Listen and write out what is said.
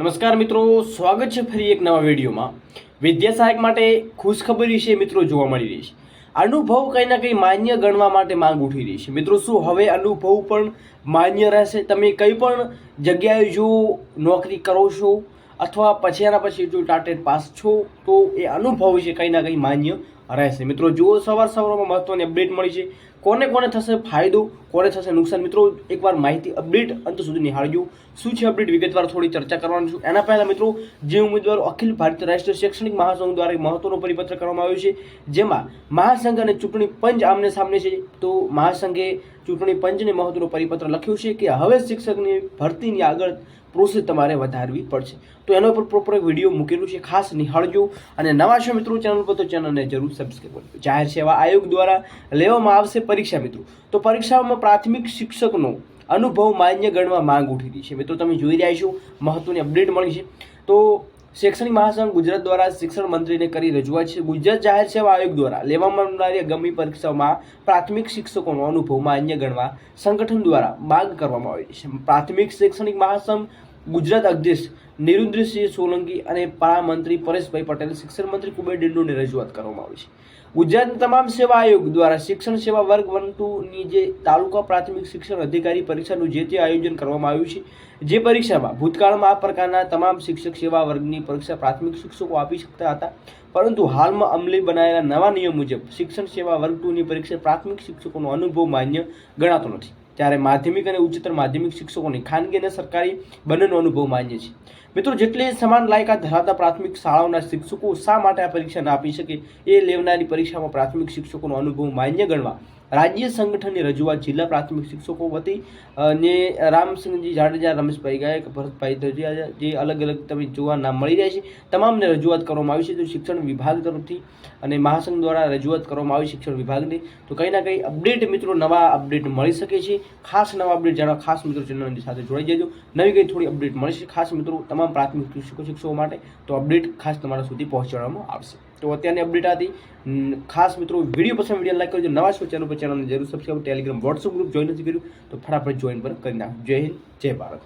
નમસ્કાર મિત્રો, સ્વાગત છે ફરી એક નવા વિડીયોમાં. વિદ્યા સહાયક માટે ખુશખબરી છે મિત્રો જોવા મળી રહી છે. અનુભવ કંઈ ના કંઈ માન્ય ગણવા માટે માંગ ઉઠી રહી છે. મિત્રો, શું હવે અનુભવ પણ માન્ય રહેશે? તમે કંઈ પણ જગ્યાએ જો નોકરી કરો છો અથવા પછી એના પછી જો ટાટેડ પાસ છો, તો એ અનુભવ છે કંઈ ના કંઈ માન્ય રહેશે. મિત્રો, જુઓ સવાર સવારમાં મહત્વની અપડેટ મળી છે. કોને કોને થશે ફાયદો, કોને થશે નુકસાન? મિત્રો, એકવાર માહિતી અપડેટ અંત સુધી નિહાળજો. શું છે અપડેટ? વિગતવાર થોડી ચર્ચા કરવાનું છું. એના પહેલાં મિત્રો, જે ઉમેદવારો અખિલ ભારતીય રાષ્ટ્રીય શૈક્ષણિક મહાસંઘ દ્વારા એક મહત્વનો પરિપત્ર કરવામાં આવ્યો છે, જેમાં મહાસંઘ અને ચૂંટણી પંચ આમને સામને છે. તો મહાસંઘે ચૂંટણી પંચને મહત્વનો પરિપત્ર લખ્યું છે કે હવે શિક્ષકની ભરતીની આગળ પ્રોસેસ તમારે વધારવી પડશે. તો એના ઉપર પ્રોપર એક વીડિયો મૂકેલું છે. ખાસ નિહાળજો. અને નવા છો મિત્રો, ચેનલ પર તો ચેનલને જરૂર સબસ્ક્રાઈબ કરજો. જાહેર સેવા આયોગ દ્વારા લેવામાં આવશે પરીક્ષા મિત્રો. તો પરીક્ષાઓમાં પ્રાથમિક શિક્ષકનો અનુભવ માન્ય ગણવા માંગ ઉઠી રહી છે. મિત્રો, તમે જોઈ રહ્યા છો, મહત્વની અપડેટ મળી છે. તો શૈક્ષણિક મહાસંઘ ગુજરાત દ્વારા શિક્ષણ મંત્રીને કરી રજૂઆત છે. ગુજરાત જાહેર સેવા આયોગ દ્વારા લેવામાં આવનારી આગામી પરીક્ષાઓમાં પ્રાથમિક શિક્ષકોનો અનુભવ માન્ય ગણવા સંગઠન દ્વારા માંગ કરવામાં આવી છે. પ્રાથમિક શૈક્ષણિક મહાસંઘ ગુજરાત અધ્યક્ષ નિરુદ્રસિંહ સોલંકી અને પાળા મંત્રી પરેશભાઈ પટેલ શિક્ષણ મંત્રી કુબેર ડિંડોની રજૂઆત કરવામાં આવી છે. ગુજરાતના તમામ સેવા આયોગ દ્વારા શિક્ષણ સેવા વર્ગ વન ટુની જે તાલુકા પ્રાથમિક શિક્ષણ અધિકારી પરીક્ષાનું જે તે આયોજન કરવામાં આવ્યું છે, જે પરીક્ષામાં ભૂતકાળમાં આ પ્રકારના તમામ શિક્ષક સેવા વર્ગની પરીક્ષા પ્રાથમિક શિક્ષકો આપી શકતા હતા, પરંતુ હાલમાં અમલી બનાયેલા નવા નિયમ મુજબ શિક્ષણ સેવા વર્ગ ટુની પરીક્ષા પ્રાથમિક શિક્ષકોનો અનુભવ માન્ય ગણાતો નથી. ત્યારે માધ્યમિક અને ઉચ્ચતર માધ્યમિક શિક્ષકોની ખાનગી અને સરકારી બંનેનો અનુભવ માન્ય છે. મિત્રો, જેટલી સમાન લાયકાત ધરાવતા પ્રાથમિક શાળાઓના શિક્ષકો શા માટે આ પરીક્ષા ના આપી શકે? એ લેવનારી પરીક્ષામાં પ્રાથમિક શિક્ષકોનો અનુભવ માન્ય ગણવા રાજ્ય સંગઠનની રજૂઆત જિલ્લા પ્રાથમિક શિક્ષકો વતી અને રામસિંહજી જાડેજા, રમેશભાઈ ગાયક, ભરતભાઈ ધજિયા જે અલગ અલગ તમે જોવા નામ મળી રહ્યા છે, તમામને રજૂઆત કરવામાં આવી છે તો શિક્ષણ વિભાગ તરફથી અને મહાસંઘ દ્વારા રજૂઆત કરવામાં આવી શિક્ષણ વિભાગની. તો કંઈ ના કંઈ અપડેટ મિત્રો, નવા અપડેટ મળી શકે છે. ખાસ નવા અપડેટ જાણવા ખાસ મિત્રો ચેનલની સાથે જોડાઈ જજો. નવી કંઈ થોડી અપડેટ મળશે, ખાસ મિત્રો તમામ પ્રાથમિક શિક્ષકો શિક્ષકો માટે તો અપડેટ ખાસ તમારા સુધી પહોંચાડવામાં આવશે. તો અત્યારની અપડેટ હતી. ખાસ મિત્રો વીડિયો પસંદ વીડિયો લાઈક કરજો. નવા છો ચેનલ પર ચેનલને જરૂર subscribe Telegram WhatsApp group join નથી કર્યું, તો ફટાફટ જોઈન પર કરી નાખો જય હિન્દ, જય ભારત.